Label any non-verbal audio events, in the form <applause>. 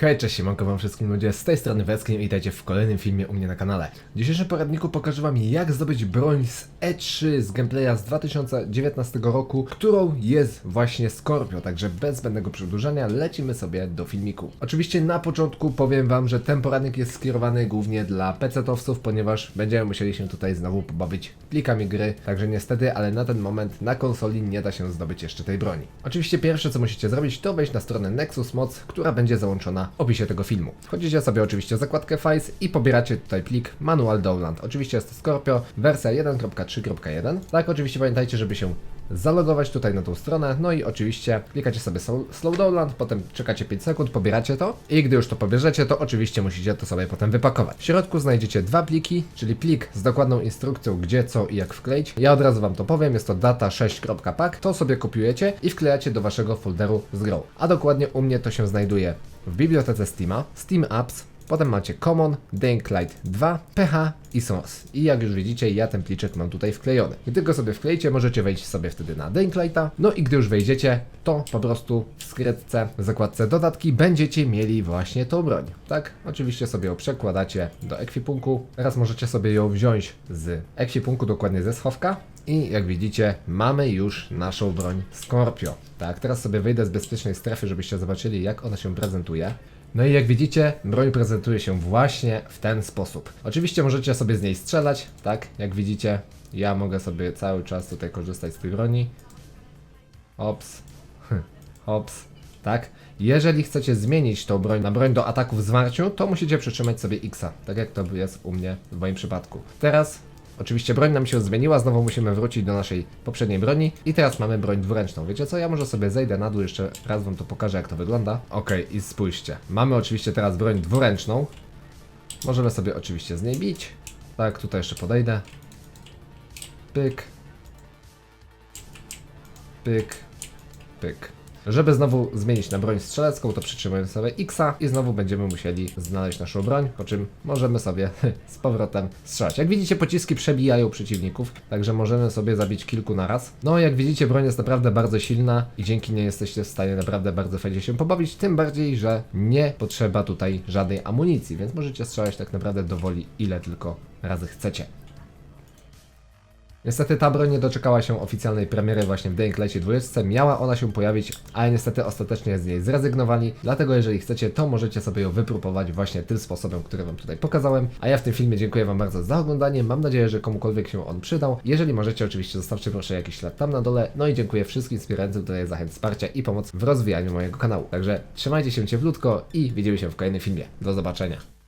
Hej, cześć, siemanko wam wszystkim ludzie, z tej strony Weskin i witajcie w kolejnym filmie u mnie na kanale. W dzisiejszym poradniku pokażę wam jak zdobyć broń z E3 z gameplaya z 2019 roku, którą jest właśnie Scorpio, także bez zbędnego przedłużania lecimy sobie do filmiku. Oczywiście na początku powiem wam, że ten poradnik jest skierowany głównie dla PC-towców, ponieważ będziemy musieli się tutaj znowu pobawić plikami gry, także niestety, ale na ten moment na konsoli nie da się zdobyć jeszcze tej broni. Oczywiście pierwsze co musicie zrobić to wejść na stronę Nexus Mods, która będzie załączona opisie tego filmu. Wchodzicie sobie oczywiście w zakładkę Files i pobieracie tutaj plik Manual Download. Oczywiście jest to Scorpio, wersja 1.3.1. Tak, oczywiście pamiętajcie, żeby się zalogować tutaj na tą stronę, no i oczywiście klikacie sobie slow download, potem czekacie 5 sekund, pobieracie to i gdy już to pobierzecie, to oczywiście musicie to sobie potem wypakować. W środku znajdziecie dwa pliki, czyli plik z dokładną instrukcją, gdzie, co i jak wkleić. Ja od razu wam to powiem, jest to data6.pack, to sobie kopiujecie i wklejacie do waszego folderu z grą. A dokładnie u mnie to się znajduje w bibliotece Steama, Steam Apps, Potem macie Common, Dying Light 2, PH i Source. I jak już widzicie, ja ten pliczek mam tutaj wklejony. Gdy go sobie wklejcie, możecie wejść sobie wtedy na Dying Lighta. No i gdy już wejdziecie, to po prostu w skrytce, w zakładce dodatki będziecie mieli właśnie tą broń. Tak? Oczywiście sobie ją przekładacie do ekwipunku. Teraz możecie sobie ją wziąć z ekwipunku, dokładnie ze schowka. I jak widzicie, mamy już naszą broń Scorpio. Tak, teraz sobie wyjdę z bezpiecznej strefy, żebyście zobaczyli, jak ona się prezentuje. No i jak widzicie, broń prezentuje się właśnie w ten sposób. Oczywiście możecie sobie z niej strzelać, tak? Jak widzicie, ja mogę sobie cały czas tutaj korzystać z tej broni. Ops. Ops. Tak? Jeżeli chcecie zmienić tą broń na broń do ataku w zwarciu, to musicie przytrzymać sobie X, tak jak to jest u mnie w moim przypadku. Teraz Oczywiście broń nam się zmieniła, znowu musimy wrócić do naszej poprzedniej broni i teraz mamy broń dwuręczną. Wiecie co, ja może sobie zejdę na dół, jeszcze raz wam to pokażę jak to wygląda. Okej, i spójrzcie. Mamy oczywiście teraz broń dwuręczną. Możemy sobie oczywiście z niej bić. Tak, tutaj jeszcze podejdę. Pyk. Pyk. Pyk. Żeby znowu zmienić na broń strzelecką, to przytrzymujemy sobie X i znowu będziemy musieli znaleźć naszą broń, po czym możemy sobie <laughs> z powrotem strzelać. Jak widzicie, pociski przebijają przeciwników, także możemy sobie zabić kilku na raz. No, jak widzicie, broń jest naprawdę bardzo silna i dzięki niej jesteście w stanie naprawdę bardzo fajnie się pobawić, tym bardziej, że nie potrzeba tutaj żadnej amunicji, więc możecie strzelać tak naprawdę dowoli ile tylko razy chcecie. Niestety ta broń nie doczekała się oficjalnej premiery właśnie w Dying Lightie 20. Miała ona się pojawić, ale niestety ostatecznie z niej zrezygnowali. Dlatego jeżeli chcecie, to możecie sobie ją wypróbować właśnie tym sposobem, który Wam tutaj pokazałem. A ja w tym filmie dziękuję Wam bardzo za oglądanie. Mam nadzieję, że komukolwiek się on przydał. Jeżeli możecie, oczywiście zostawcie proszę jakiś ślad tam na dole. No i dziękuję wszystkim wspierającym tutaj za wsparcia i pomoc w rozwijaniu mojego kanału. Także trzymajcie się cieplutko i widzimy się w kolejnym filmie. Do zobaczenia.